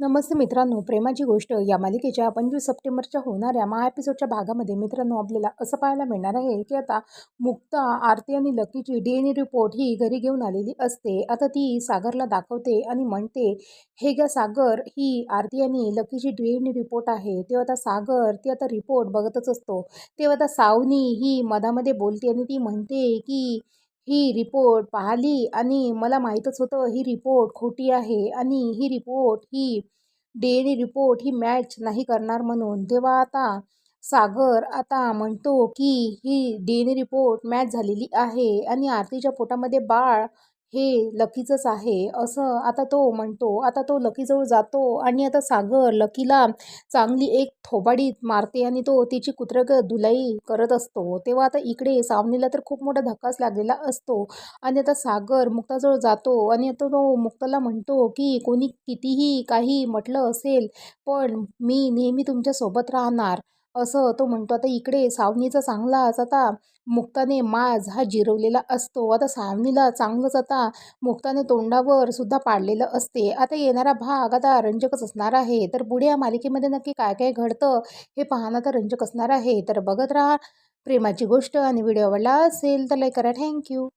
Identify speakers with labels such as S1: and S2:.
S1: नमस्ते मित्रांनो प्रेमाची गोष्ट. या मालिकेच्या पंचवीस सप्टेंबरच्या होणाऱ्या महा एपिसोडच्या भागामध्ये मित्रांनो आपल्याला असं पाहायला मिळणार आहे की आता मुक्ता आरती आणि लकीची डी एन ए रिपोर्ट ही घरी घेऊन आलेली असते. आता ती सागरला दाखवते आणि म्हणते हे ग सागर ही आरती आणि लकीची डी एन ए रिपोर्ट आहे. तेव्हा आता सागर ती आता रिपोर्ट बघतच असतो. तेव्हा आता सावनी ही मधामध्ये बोलते आणि ती म्हणते की ही रिपोर्ट पाहिली आणि मला माहीतच होतं ही रिपोर्ट खोटी आहे आणि ही रिपोर्ट ही डी एन ए रिपोर्ट ही मॅच नाही करणार म्हणून. तेव्हा आता सागर आता म्हणतो की ही D N A report match झालेली आहे आणि आरतीच्या पोटामध्ये बाळ हे लकीचंच आहे. असं आता तो म्हणतो आता तो लकीजवळ जातो आणि आता सागर लकीला चांगली एक थोबाडीत मारते आणि तो तिची कुत्रग धुलाई करत असतो. तेव्हा आता इकडे सावनीला तर खूप मोठा धक्काच लागलेला असतो आणि आता सागर मुक्ताजवळ जातो आणि आता तो मुक्ताला म्हणतो की कोणी कितीही काही म्हटलं असेल पण मी नेहमी तुमच्यासोबत राहणार. असं तो म्हणतो आता इकडे सावनीचा चांगलाच आता मुक्ताने माज हा जिरवलेला असतो. आता सावनीला चांगलंच आता मुक्ताने तोंडावर सुद्धा पाडलेलं असते. आता येणारा भाग आता रंजकच असणार आहे. तर पुढे या मालिकेमध्ये नक्की काय काय घडतं हे पाहणं तर रंजक असणार आहे. तर बघत राहा प्रेमाची गोष्ट आणि व्हिडिओ आवडला असेल तर लाईक करा. थँक्यू